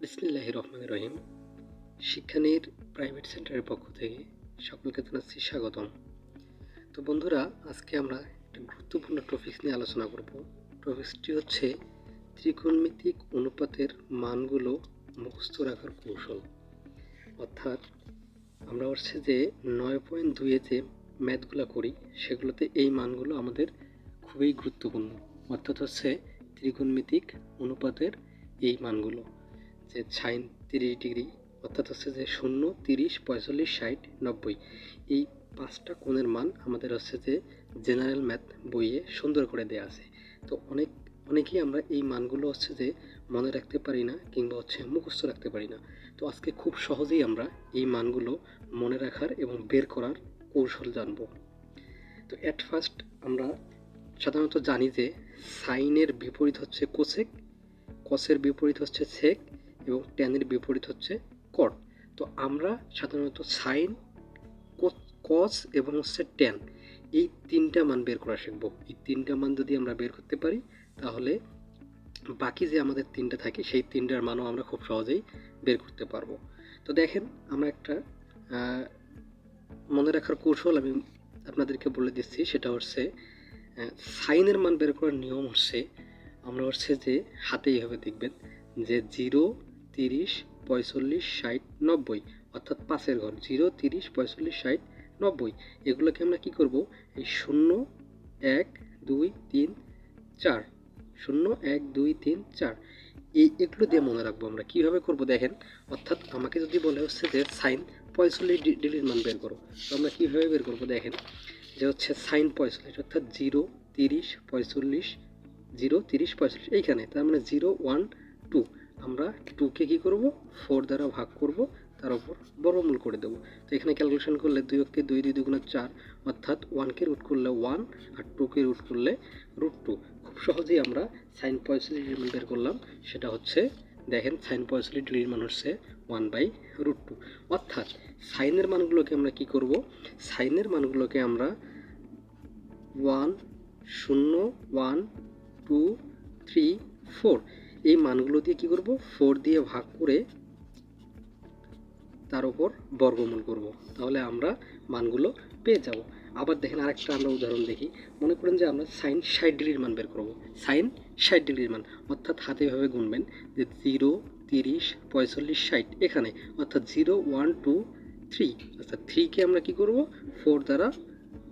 বিসমিল্লাহ রহমান রহিম শিক্ষানীর প্রাইভেট সেন্টারের পক্ষ থেকে সকলকে জানাচ্ছি স্বাগতম। তো বন্ধুরা, আজকে আমরা একটা গুরুত্বপূর্ণ টপিক্স নিয়ে আলোচনা করব। টপিক্সটি হচ্ছে ত্রিকোণমিতিক অনুপাতের মানগুলো মুখস্থ রাখার কৌশল। অর্থাৎ আমরা হচ্ছে যে নয় পয়েন্ট দুইয়ে যে ম্যাথগুলো করি, সেগুলোতে এই মানগুলো আমাদের খুবই গুরুত্বপূর্ণ। অর্থাৎ হচ্ছে ত্রিকোণমিতিক অনুপাতের এই মানগুলো। যে সাইন তিরিশ ডিগ্রি, অর্থাৎ হচ্ছে যে শূন্য, তিরিশ, পঁয়তাল্লিশ, ষাট, নব্বই। এই পাঁচটা কোণের মান আমাদের হচ্ছে যে জেনারেল ম্যাথ বইয়ে সুন্দর করে দেওয়া আছে। তো অনেক, অনেকেই আমরা এই মানগুলো হচ্ছে যে মনে রাখতে পারি না কিংবা হচ্ছে মুখস্থ রাখতে পারি না। তো আজকে খুব সহজেই আমরা এই মানগুলো মনে রাখার এবং বের করার কৌশল জানব। তো অ্যাট ফার্স্ট আমরা সাধারণত জানি যে সাইনের বিপরীত হচ্ছে কোসেক, কসের বিপরীত হচ্ছে সেক এবং ট্যানের বিপরীত হচ্ছে কট তো আমরা সাধারণত সাইন কস এবং হচ্ছে ট্যান এই তিনটা মান বের করা শিখব। এই তিনটা মান যদি আমরা বের করতে পারি, তাহলে বাকি যে আমাদের তিনটা থাকে, সেই তিনটার মানও আমরা খুব সহজেই বের করতে পারব। তো দেখেন, আমরা একটা মনে রাখার কৌশল আমি আপনাদেরকে বলে দিচ্ছি, সেটা হচ্ছে সাইনের মান বের করার নিয়ম হচ্ছে, আমরা হচ্ছে যে হাতে এইভাবে দেখবেন, যে জিরো তিরিশ, পঁয়তাল্লিশ, ষাট, নব্বই। অর্থাৎ পাঁচের ঘর, জিরো, তিরিশ, পঁয়তাল্লিশ, ষাট, নব্বই। এগুলোকে আমরা কি করব? এই শূন্য, এক, দুই, তিন, চার। শূন্য, এক, দুই, তিন, চার। এই এগুলো দিয়ে মনে রাখব আমরা। কীভাবে করব দেখেন? অর্থাৎ আমাকে যদি বলে হচ্ছে যে সাইন পঁয়তাল্লিশ ডিগ্রির মান বের করো, তো আমরা কীভাবে বের করব দেখেন? যে হচ্ছে সাইন পঁয়তাল্লিশ, অর্থাৎ জিরো, তিরিশ, পঁয়তাল্লিশ, জিরো, তিরিশ, পঁয়তাল্লিশ, এইখানে। তার মানে জিরো, ওয়ান, টু। আমরা টুকে কী করব? ফোর দ্বারা ভাগ করব, তার উপর বর্গমূল করে দেবো। তো এখানে ক্যালকুলেশন করলে দুই অক্ষে দুই দুই দুগুণা চার, অর্থাৎ ওয়ানকে রুট করলে ওয়ান আর টুকে রুট করলে রুট টু খুব সহজেই আমরা সাইন পঁয়তাল্লিশ ডিগ্রি বের করলাম, সেটা হচ্ছে, দেখেন সাইন পঁয়তাল্লিশ ডিগ্রির মান হচ্ছে ওয়ান বাই রুট টু অর্থাৎ সাইনের মানগুলোকে আমরা কি করব? সাইনের মানগুলোকে আমরা ওয়ান শূন্য ওয়ান টু থ্রি ফোর এই মানগুলো দিয়ে কি করব? ফোর দিয়ে ভাগ করে তার উপর বর্গমূল করব। তাহলে আমরা মানগুলো পেয়ে যাব। আবার দেখেন আরেকটা আমরা উদাহরণ দেখি। মনে করেন যে আমরা সাইন ষাট ডিগ্রির মান বের করব। সাইন ষাট ডিগ্রির মান, অর্থাৎ হাতে এভাবে গুনবেন যে জিরো, তিরিশ, পঁয়তাল্লিশ, ষাট এখানে, অর্থাৎ জিরো, ওয়ান, টু, থ্রি। অর্থাৎ থ্রিকে আমরা কি করব? ফোর দ্বারা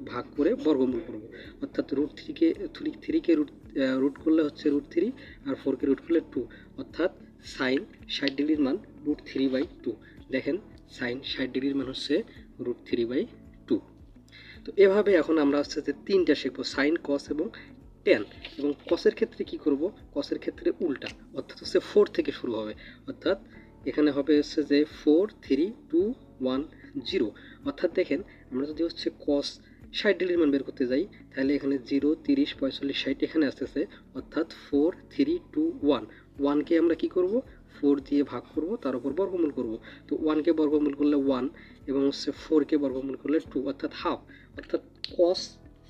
ভাগ করে বর্গমূল করব। অর্থাৎ রুট থ্রিকে থ্রি থ্রিকে রুট রুট করলে হচ্ছে রুট থ্রি আর ফোরকে রুট করলে টু অর্থাৎ সাইন ষাট ডিগ্রির মান রুট থ্রি বাই টু দেখেন সাইন ষাট ডিগ্রির মান হচ্ছে রুট থ্রি বাই টু তো এভাবে এখন আমরা হচ্ছে যে তিনটা শিখব সাইন কস এবং টেন এবং কসের ক্ষেত্রে কি করব? কসের ক্ষেত্রে উল্টা। অর্থাৎ হচ্ছে ফোর থেকে শুরু হবে। অর্থাৎ এখানে হবে হচ্ছে যে four three two one zero অর্থাৎ দেখেন, আমরা যদি হচ্ছে কস ষাট ডিগ্রির মান বের করতে যাই, তাহলে এখানে জিরো, তিরিশ, পঁয়তাল্লিশ, ষাট এখানে আসতেছে। অর্থাৎ ফোর থ্রি টু ওয়ান ওয়ানকে আমরা কি করব? ফোর দিয়ে ভাগ করব, তার উপর বর্গমূল করব। তো ওয়ানকে বর্গমূল করলে ওয়ান এবং হচ্ছে ফোরকে বর্গমূল করলে টু অর্থাৎ হাফ অর্থাৎ কস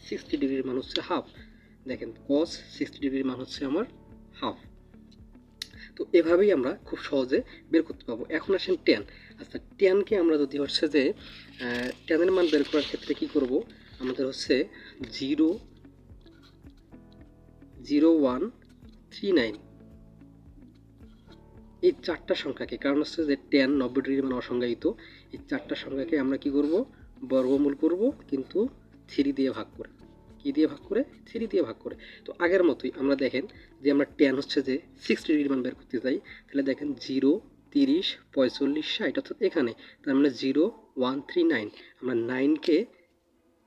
সিক্সটি ডিগ্রির মান হচ্ছে হাফ দেখেন কস সিক্সটি ডিগ্রির মান হচ্ছে আমার হাফ তো এভাবেই আমরা খুব সহজে বের করতে পারব। এখন আসেন টেন আচ্ছা টেনকে আমরা যদি হচ্ছে যে টেনের মান বের করার ক্ষেত্রে কি করব? আমাদের হচ্ছে zero zero one, three nine. এই চারটা সংখ্যাকে, কারণ হচ্ছে যে টেন, নব্বই ডিগ্রি মানে অসংজ্ঞায়িত, এই চারটা সংখ্যাকে আমরা কি করব? বর্গমূল করব, কিন্তু থ্রি দিয়ে ভাগ করে। কি দিয়ে ভাগ করে? থ্রি দিয়ে ভাগ করে। তো আগের মতোই আমরা দেখেন যে আমরা টেন হচ্ছে যে সিক্সটি ডিগ্রি মান বের করতে চাই, তাহলে দেখেন জিরো, তিরিশ, পঁয়তাল্লিশ, ষাট, অর্থাৎ এখানে, তার মানে জিরো, ওয়ান, থ্রি, নাইন। আমরা নাইনকে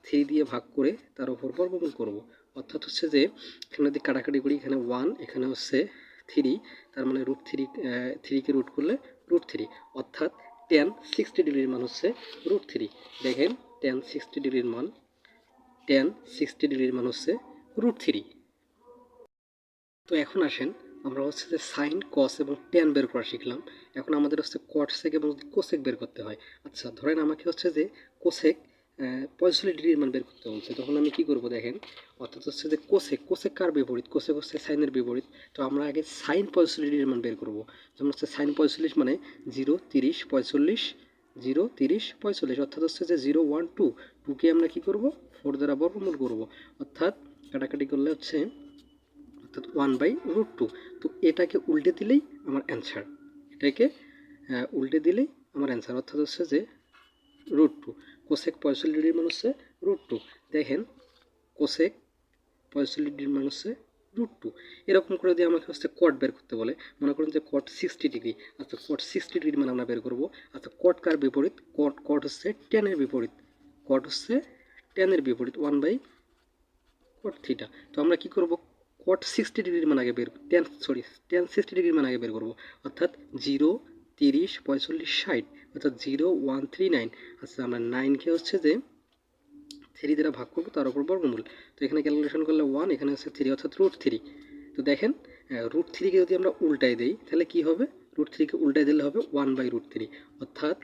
থ্রি দিয়ে ভাগ করে তার উপর বর্গমূল করব। অর্থাৎ হচ্ছে যে, এখানে যদি কাটাকাটি করি, এখানে ওয়ান এখানে হচ্ছে থ্রি তার মানে রুট থ্রি থ্রিকে রুট করলে রুট থ্রি অর্থাৎ টেন সিক্সটি ডিগ্রির মান হচ্ছে রুট থ্রি দেখেন টেন সিক্সটি ডিগ্রির মান টেন সিক্সটি ডিগ্রির মান হচ্ছে রুট থ্রি তো এখন আসেন, আমরা হচ্ছে যে সাইন কস এবং টেন বের করা শিখলাম। এখন আমাদের হচ্ছে কটসেক এবং কোসেক বের করতে হয়। আচ্ছা ধরেন আমাকে হচ্ছে যে কোসেক পঁয়তাল্লিশ ডিগ্রির মান বের করতে বলছে। তখন আমি কি করব দেখেন? অর্থাৎ হচ্ছে যে কোসেক কোসেক কার বিপরীত? কোসেক হচ্ছে সাইনের বিপরীত। তো আমরা আগে সাইন পঁয়তাল্লিশ ডিগ্রির মান বের করব। যেমন হচ্ছে সাইন পঁয়তাল্লিশ মানে জিরো, তিরিশ, পঁয়তাল্লিশ, জিরো, তিরিশ, পঁয়তাল্লিশ। অর্থাৎ হচ্ছে যে জিরো, ওয়ান, টু, টুকে আমরা কী করব? ফোর দ্বারা বর্গমূল করব। অর্থাৎ কাটাকাটি করলে হচ্ছে, অর্থাৎ ওয়ান বাই রুট টু। তো এটাকে উল্টে দিলেই আমার অ্যান্সার। এটাকে উল্টে দিলেই আমার অ্যান্সার। অর্থাৎ হচ্ছে যে রুট টু। কোসেক পঁয়তাল্লিশ ডিগ্রির মান হচ্ছে রুট টু দেখেন কোসেক পঁয়তাল্লিশ ডিগ্রির মান হচ্ছে রুট টু এরকম করে দিয়ে আমাকে হচ্ছে কট বের করতে বলে, মনে করেন যে কট সিক্সটি ডিগ্রি আচ্ছা কট সিক্সটি ডিগ্রি মানে আমরা বের করব। আচ্ছা কট কার বিপরীত? কট কট হচ্ছে টেনের বিপরীত। কট হচ্ছে টেনের বিপরীত ওয়ান বাই কট থিটা তো আমরা কি করব? কট সিক্সটি ডিগ্রির মান আগে বের টেন সরি টেন সিক্সটি ডিগ্রির মান আগে বের করব। অর্থাৎ জিরো তিরিশ, পঁয়তাল্লিশ, ষাট। অর্থাৎ জিরো, ওয়ান, থ্রি, নাইন। আচ্ছা আমরা নাইনকে হচ্ছে যে থ্রি দ্বারা ভাগ করব, তার উপর বর্গমূল। তো এখানে ক্যালকুলেশন করলে ওয়ান এখানে হচ্ছে থ্রি অর্থাৎ রুট থ্রি তো দেখেন রুট থ্রিকে যদি আমরা উল্টাই দিই, তাহলে কি হবে? রুট থ্রিকে উল্টাই দিলে হবে ওয়ান বাই রুট থ্রি অর্থাৎ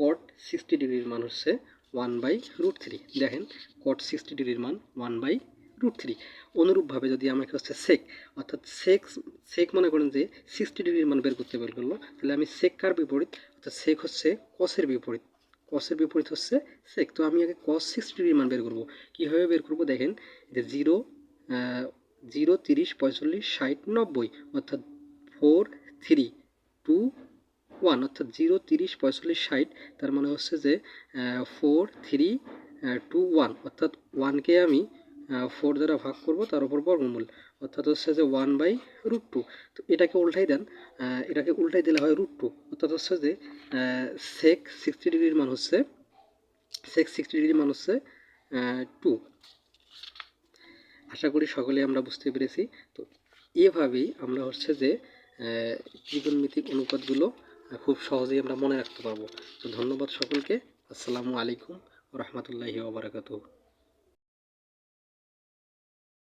কট সিক্সটি ডিগ্রির মান হচ্ছে ওয়ান বাই রুট থ্রি দেখেন কট সিক্সটি ডিগ্রির মান ওয়ান বাই রুট থ্রি অনুরূপভাবে যদি আমাকে হচ্ছে সেক অর্থাৎ সেক সেক মনে করেন যে সিক্সটি ডিগ্রির মান বের করতে বের করল তাহলে আমি সেক কার বিপরীত? অর্থাৎ সেক হচ্ছে কসের বিপরীত। কসের বিপরীত হচ্ছে সেক তো আমি আগে কস সিক্সটি ডিগ্রির মান বের করব। কীভাবে বের করব? দেখেন যে জিরো জিরো তিরিশ, পঁয়তাল্লিশ, ষাট, নব্বই, অর্থাৎ ফোর থ্রি টু ওয়ান অর্থাৎ জিরো তিরিশ, পঁয়তাল্লিশ, ষাট, তার মানে হচ্ছে যে ফোর থ্রি টু ওয়ান অর্থাৎ ওয়ানকে আমি ফোর দ্বারা ভাগ করব, তার উপর বর্গমূল। অর্থাৎ হচ্ছে যে ওয়ান বাই রুট টু তো এটাকে উল্টাই দেন এটাকে উল্টাই দিলে হয় রুট টু অর্থাৎ হচ্ছে যে সেক সিক্সটি ডিগ্রির মান হচ্ছে সেক সিক্সটি ডিগ্রির মান হচ্ছে টু আশা করি সকলে আমরা বুঝতে পেরেছি। তো এভাবেই আমরা হচ্ছে যে ত্রিকোণমিতিক অনুপাতগুলো খুব সহজেই আমরা মনে রাখতে পারব। তো ধন্যবাদ সকলকে। আসসালামু আলাইকুম রহমতুল্লাহি ওবরাকাতুহ